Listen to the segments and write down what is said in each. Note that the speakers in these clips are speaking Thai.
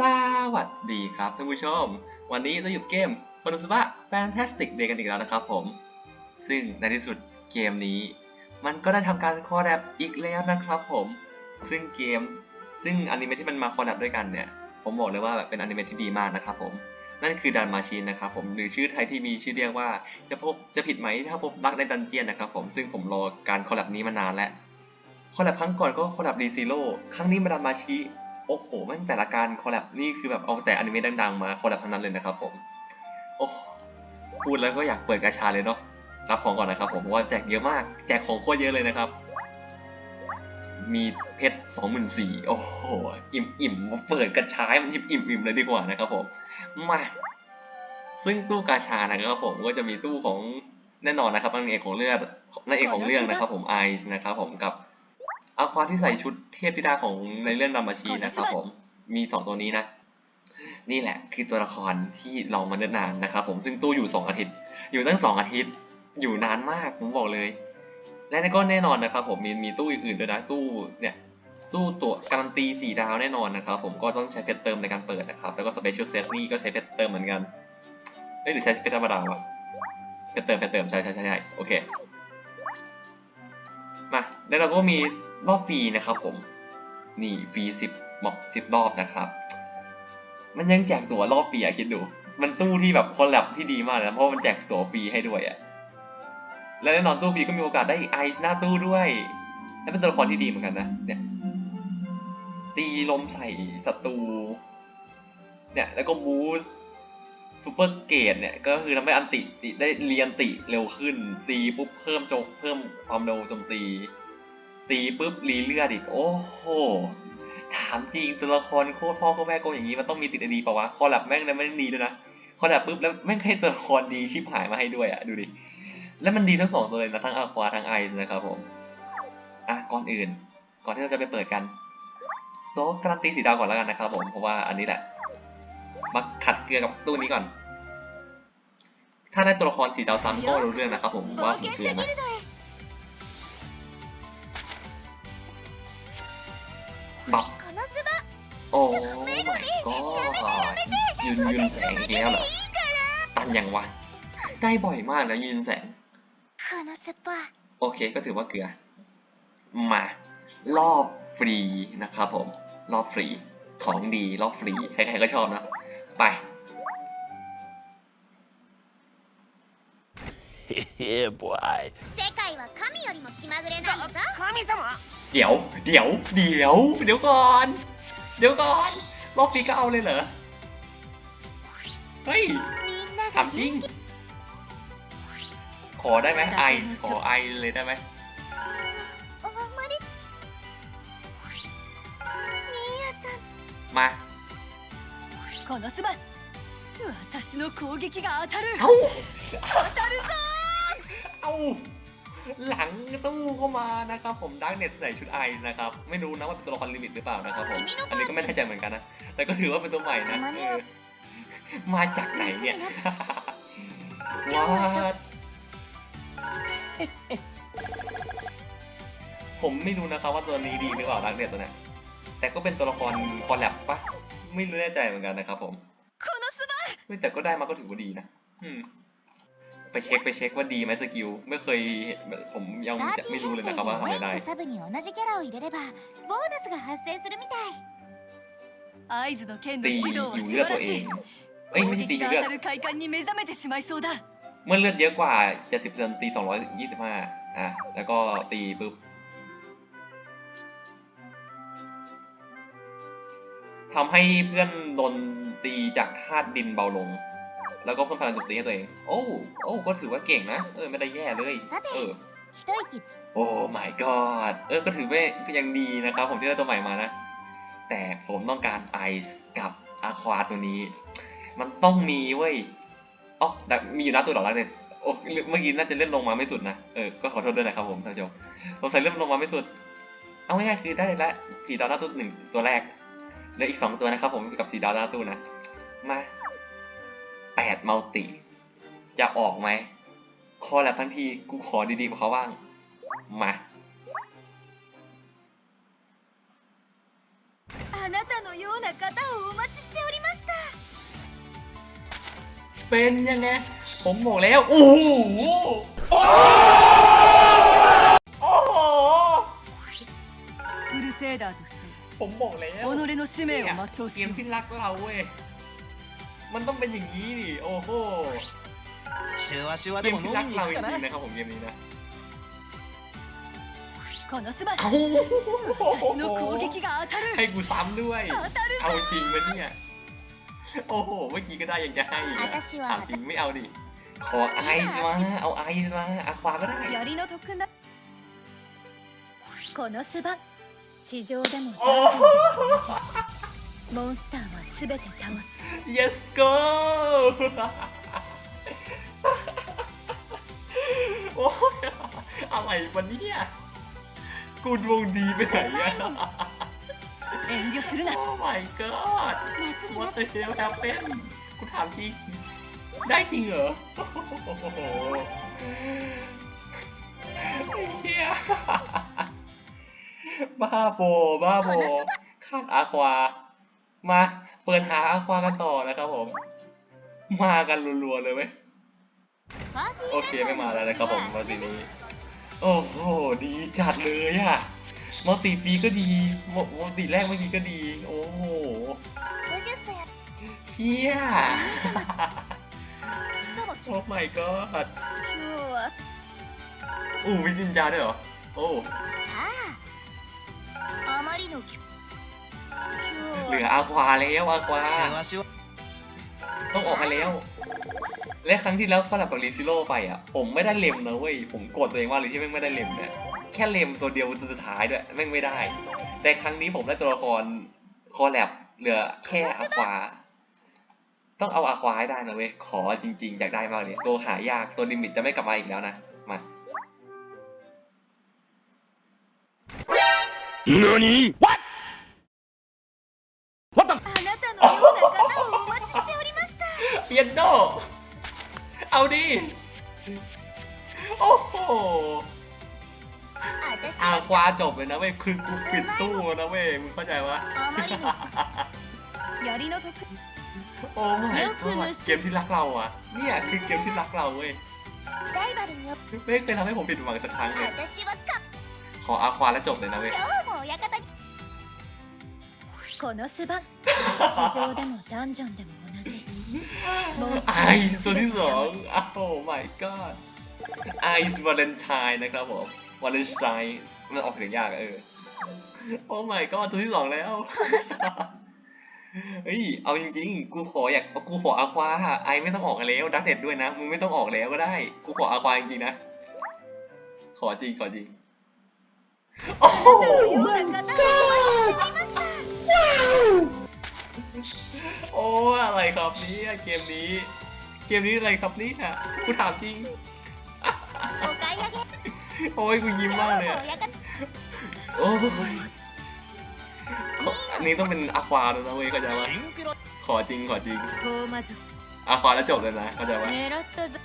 สวัสดีครับท่านผู้ชม วันนี้เราอยู่เกม k o n o s u b a Fantastic Day กันอีกแล้วนะครับผม ซึ่งในที่สุดเกมนี้ มันก็ได้ทำการคอแลบอีกแล้วนะครับผม ซึ่งเกม ซึ่งอนิเมะที่มันมาคอแลบด้วยกันเนี่ย ผมบอกเลยว่าแบบเป็นอนิเมะที่ดีมากนะครับผม นั่นคือดันมาชีนนะครับผม หรือชื่อไทยที่มีชื่อเรียกว่าจะพบจะผิดไหมถ้าพบรักในดันเจียนนะครับผม ซึ่งผมรอการคอแลบนี้มานานแล้วคอลแลบครั้งก่อนก็คอลแลบรีซีโร่ครั้งนี้มาดันมาชิ โอ้โหแม่งแต่ละการคอลแลบนี่คือแบบเอาแต่อนิเมะดังๆมาคอลแลบทั้งนั้นเลยนะครับผม โอ้พูดแล้วก็อยากเปิดกาชาเลยเนาะ รับของก่อนนะครับผมราะว่าแจกเยอะมาก แจกของโคตรเยอะเลยนะครับ มีเพชรสองหมื่นสี่โอ้โห อิ่มอิ่มเปิดกระชายมันอิ่มอิ่มอิ่มเลยดีกว่านะครับผม มา ซึ่งตู้กาชานะครับผมก็จะมีตู้ของแน่นอนนะครับนางเอกของเรื่องนางเอกของเรื่องนะครับผมไอซ์นะครับผมกับ อาควาที่ใส่ชุดเทพธิดาของในเรื่องดัมมาชีนะครับผมมีสองตัวนี้นะ นี่แหละคือตัวละครที่เรามาเนิ่นนานนะครับผมซึ่งตู้อยู่สองอาทิตย์ อยู่ตั้งสองอาทิตย์ อยู่นานมากผมบอกเลย และก็แน่นอนนะครับ ผมมีมีตู้อื่นๆด้วยนะตู้เนี่ยตู้ตัวการันตีสี่ดาวแน่นอนนะครับผมก็ต้องใช้เพชรเติมในการเปิดนะครับ แล้วก็สเปเชียลเซตนี่ก็ใช้เพชรเติมเหมือนกันเอ้ยหรือใช้เพชรธรรมดาวะเพชรเติมเพชรเติมใช่ใช่ใช่ใช่โอเคมาแล้วเราก็มี รอบฟรีนะครับผม นี่ฟรีสิบหมอกสิบรอบนะครับ มันยังแจกตั๋วรอบฟรีอะคิดดู มันตู้ที่แบบคอลแลบที่ดีมากเลยนะเพราะว่ามันแจกตั๋วฟรีให้ด้วยอะและแน่นอนตู้ฟรีก็มีโอกาสได้ไอซ์หน้าตู้ด้วยและเป็นตัวละครที่ดีเหมือนกันนะ เนี่ย ตีลมใส่ศัตรู เนี่ย แล้วก็บูสซูเปอร์เกตเนี่ย ก็คือทำให้อันติได้เรียนติเร็วขึ้น ตีปุ๊บเพิ่มโจเพิ่มความเร็วโจมตี ตีปุ๊บรีเลือดอีก โอ้โห ถามจริงตัวละครโคตรพ่อโคตรแม่โกงอย่างนี้มันต้องมีติดอดีปะวะคอลแลบแม่งเลยไม่งดีด้วยนะคอลแลบปุ๊บแล้วแม่งให้ตัวละครดีชิบหายมาให้ด้วยอะดูดิ แล้วมันดีทั้งสองตัวเลยนะทั้งอาควาทั้งไอซ์นะครับผม อะก่อนอื่น ก่อนที่เราจะไปเปิดกันโต๊ะการันตีสีดาวก่อนแล้วกันนะครับผมเพราะว่าอันนี้แหละมาขัดเกลือกับตู้นี้ก่อน ถ้าได้ตัวละครสีดาวซ้ำก็รู้เรื่องนะครับผมว่าผมเกลือนะ โอ้ my god ยืนยืนแสงอีกแล้วเหรอตันยังวะได้บ่อยมากนะยืนแสง โอเคก็ถือว่าเกลือ มารอบฟรีนะครับผม รอบฟรี ของดีรอบฟรี ใครๆก็ชอบนะ ไปเฮ้ยบอยเดี๋ยว เดี๋ยว เดี๋ยว เดี๋ยวก่อน เดี๋ยวก่อน รอบฟรีก็เอาเลยเหรอ เฮ้ย みんな ถามจริง ขอได้ไหมไอ ขอไอเลยได้ไหม あまりみーやちゃん มา このスバ私の攻撃が当たる ก็ต้องเข้ามานะครับผมดักเน็ตใส่ชุดไอนะครับไม่รู้นะว่าเป็นตัวละครลิมิตหรือเปล่านะครับผมอันนี้ก็ไม่แน่ใจเหมือนกันนะแต่ก็ถือว่าเป็นตัวใหม่นะมาจากไหนเนี่ยว้าผมไม่รู้นะครับว่าตัวนี้ดีหรือเปล่าดักเน็ตตัวเนี้ยแต่ก็เป็นตัวละครคอลแลบปะไม่รู้แน่ใจเหมือนกันนะครับผมแต่ก็ได้มาก็ถือว่าดีนะอืม ไปเช็คไปเช็คว่าดีไหมสกิลไม่เคยเห็นผมยังจะไม่รู้เลยนะครับว่าทำอะไรได้サブに同じキャラを入れればボーナスが発生เอ้ยไม่ใช่ตีเลือดเมื่อเลือดเยอะกว่าจะสิบเซนตีสองร้อยยี่สิบห้าอะแล้วก็ตีปุ๊บทำให้เพื่อนโดนตีจากธาตุดินเบาลง แล้วก็เพิ่มพลังโจมตีให้ตัวเอง โอ้โอ้ก็ถือว่าเก่งนะ เออ ไม่ได้แย่เลย เออ โอ้ my god เออ ก็ถือว่าก็ยังดีนะครับ ผมที่ได้ตัวใหม่มานะ แต่ผมต้องการไอซ์กับอะควาตัวนี้ มันต้องมีเว้ยอ๋อแต่มีอยู่นะตัวดอกรักเนี่ยโอ้เมื่อกี้น่าจะเล่นลงมาไม่สุดนะ เออ ก็ขอโทษด้วยนะครับผมท่านผู้ชมสใส่เล่นลงมาไม่สุด เอาง่ายๆคือได้ละสี่ดอลลาร์ตัวหนึ่งตัวแรกเลือีกสองตัวนะครับผมกับสี่ดอลลาร์ตัวนะ มา 8มัลติจะออกไหมคอแลบทั้งทีกูขอดีๆกว่เขาบ้าง มาあなたのような方をお待ちしておりましたเป็นยังไง ผมบอกแล้ว โอ้โหโอ้โหクルセイダーとしてผมบอกแล้ว己の使命を全うしเมที่รักเราเว้ย มันต้องเป็นอย่างนี้ดิ โอ้โห シュワシュワ เก で ม も ที่ 飲 รัก みに เรา 行 จ くか ริงๆ な นะครับผมเกมนี้นะ このスバ เอ้า 私の攻撃が当た ให้ る กูซ้ำด้วย 当たる เอาจริงไหมเนี่ย โอ้โห เมื่อกี้ก็ได้ยังจะให้อีกนะ 私は ถามจริงไม่เอาดิ ขอไอซ์มา เอาไอซ์มาอะควาก็ได้ 槍の特訓だこのスバ地上でもおダンジョンでも同じモンスターは 全て倒す yes go โอ้ยอะไรวะเนี่ย กูดวงดีไปไหนอะ 遠慮するな โอ้ my god 夏にな what っ the hell happened กูถามจริง ได้จริงเหรอ โอ้โหไอ้เหี้ยบ้าโบบ้าโบขาดอาควา มา เปิดหาอควากันต่อนะครับผม มากันรัวๆเลยไหมโอเคไม่มาแล้วนะครับผมมาตีนี้ โอ้โหดีจัดเลยอะมาตีปีก็ดีมาตีแรกเมื่อกี้ก็ดี โอ้โหเชี่ยโอ้ my god อู้วิจินจาด้วยเหรอ โอ้ บื่ออาควาแล้วอาควาต้องออกมาแล้ว และครั้งที่แล้วสลับกับริซิโร่ไปอะ ผมไม่ได้เลมนะเว้ย ผมโกรธตัวเองว่าเลยที่แม่งไม่ได้เลมเนี่ยแค่เลมตัวเดียวตัวสุดท้ายด้วยแม่งไม่ได้ แต่ครั้งนี้ผมได้ตัวละครคอแลบเหลือแค่อาควา ต้องเอาอาควาให้ได้นะเว้ย ขอจริง ๆ อยากได้มากเลย ตัวหายากตัวลิมิตจะไม่กลับมาอีกแล้วนะ มา何 What เปียโน เอาดิ โอ้โห 私 อา は ควาจบเลยนะเว้ย คือกูปิดตู้นะเว้ย มึงเข้าใจวะ あまりの槍の特 โอ้ไม่เกมที่รักเราอ่ะ เนี่ยคือเกมที่รักเราเว้ย ライバルによっ ไม่เคยทำให้ผมผิดหวังสักครั้งเลย 私は勝 ขออาควาแล้วจบเลยนะเว้ย 今日も親方にこのスバ地上でもダンジョンでも同じモンスタ ไอซ์ตันที่สองอ้าว my god ไอซ์วาเลนไทน์นะครับผมวาเลนไทน์มันออกเสียงยากเออ โอ้ my god ตัวที่สองแล้ว เฮ้ย เอาจริงๆ กูขออยาก กูขออาควาไอไม่ต้องออกแล้วดักเด็ดด้วยนะ มึงไม่ต้องออกแล้วก็ได้ กูขออาควาจริงๆนะ ขอจริง ขอจริง โอ้ my god โอ้อะไรครับเนี่ยเกมนี้ เกมนี้อะไรครับเนี่ยกูถามจริง お買い上げ โอ้ยกูยิ้ม 今日 มาก も เลยอะ 親方 โอ้ยอันนี้ต้องเป็นอาควาแล้วนะเว้ยเข้าใจปะ シンクロ ขอจริงขอจริง 高魔族 อาควาแล้วจบเลยนะเข้าใจปะ 狙ったぞ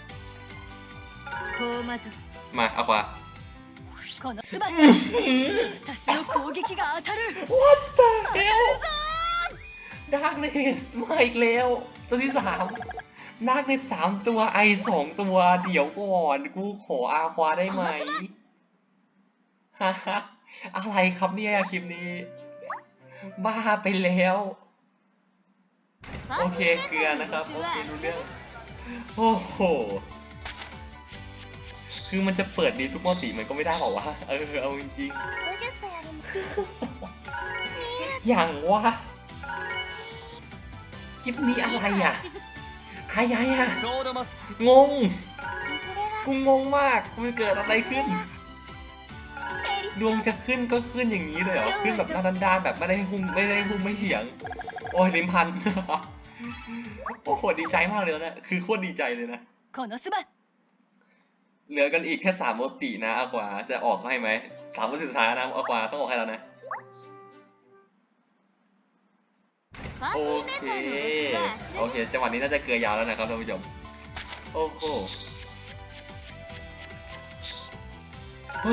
高魔族 มาอาควา このスバ私の攻撃が当たる นาร์กเนสมาอีกแล้ว ตัวที่สามนาร์กเนสามตัวไอสองตัวเดี๋ยวก่อน กูขออาควาได้ไหมอะไรครับเนี่ยคลิปนี้ บ้าไปแล้ว โอเคเกลือนะครับ โอเครู้เรื่องโอ้โห คือมันจะเปิดดีทุกมอติมันก็ไม่ได้บอกว่า เออ เอาจริงๆอย่างว่า คลิปนี้อะไรอะหายายอะงง กูงงมากมันเกิดอะไรขึ้น ดวงจะขึ้นก็ขึ้นอย่างนี้เลยเหรอ ขึ้นแบบด้านดันแบบไม่ได้หุ้มไม่ได้หุ้มไม่เหียง โอ้ยลิมพัน โอ้โหดีใจมากเลยนะ คือโคตรดีใจเลยนะเหลือกันอีกแค่สามโมตินะอากวาจะออกไหมไหมสามโมติสุดท้ายนะอากวาต้องออกให้แล้วนะ โอเคโอเคจังหวะนี้น่าจะเกลือยาวแล้วนะครับท่านผู้ชมโอ้โหเ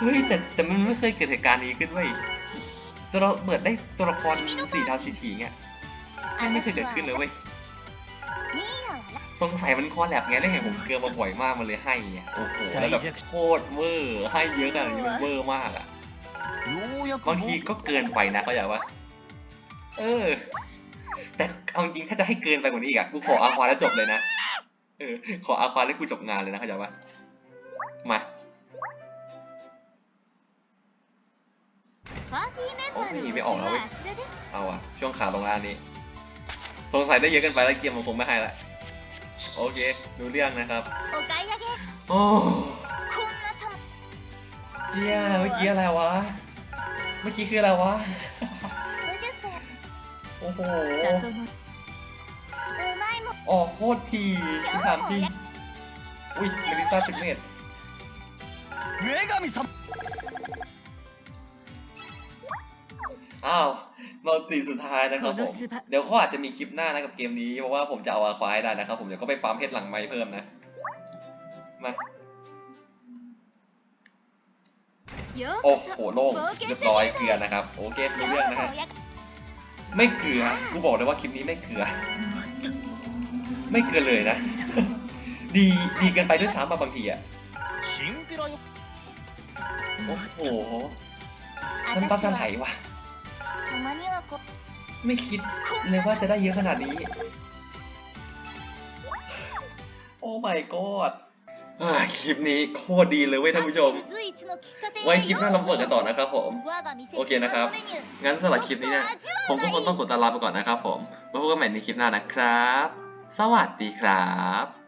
ฮ้ยแต่แต่มันไม่เคยเกิดเหตุการณ์นี้ขึ้นเว้ยตัวเราเปิดได้ตัวละครสีดาวสีฉี่เงี้ยไม่เคยเกิดขึ้นเลยเว้ยสงสัยมันคอแลบไงได้เห็นผมเกลือมาบ่อยมากมันเลยให้เนี่ยโอ้โหแล้วแบบโคตรเวอร์ให้เยอะขนาดนี้มันเวอร์มากอะบางทีก็เกินไปนะก็อย่าว่า เออ แต่เอาจริงถ้าจะให้เกินไปกว่านี้อีกอะกูขออาควาแล้วจบเลยนะ เออ ขออาควาแล้วกูจบงานเลยนะเข้าใจปะมาโอ้ยไม่ออกแล้วเว้ยเอาอะช่วงขาตรงล่างนี้ สงสัยได้เยอะกันไปแล้วเกมมันคงไม่ให้ละ โอเค ดูเรื่องนะครับ โอ้เฮียเมื่อกี้อะไรวะ เมื่อกี้คืออะไรวะ อ้โหออโคตรทีถามทีอุ้ยเมลิซาติดเน็ตอ้าวมัลติสุดท้ายนะครับผม เดี๋ยวเขาอาจจะมีคลิปหน้านะกับเกมนี้ เพราะว่าผมจะเอาอาควายได้นะครับผมเดี๋ยวก็ไปฟาร์มเพชรหลังไม้เพิ่มนะ มา โอ้โหโล่งเรียบร้อยเกลือนะครับ โอเคเรื่องนะครับ ไม่เกลือ กูบอกเลยว่าคลิปนี้ไม่เกลือ ไม่เกลือเลยนะ ดีดีเกินไปด้วยซ้ำมาบางทีอะโอ้โหมันปั๊บจะไหลวะไม่คิดเลยว่าจะได้เยอะขนาดนี้ โอ้ my god คลิปนี้โคตรดีเลยเว้ยท่านผู้ชม ไว้คลิปหน้าเราเปิดกันต่อนะครับผม โอเคนะครับ งั้นสำหรับคลิปนี้เนี่ย ผมก็คงต้องกดตาลาไปก่อนนะครับผมไว้พบกันใหม่ในคลิปหน้านะครับ สวัสดีครับ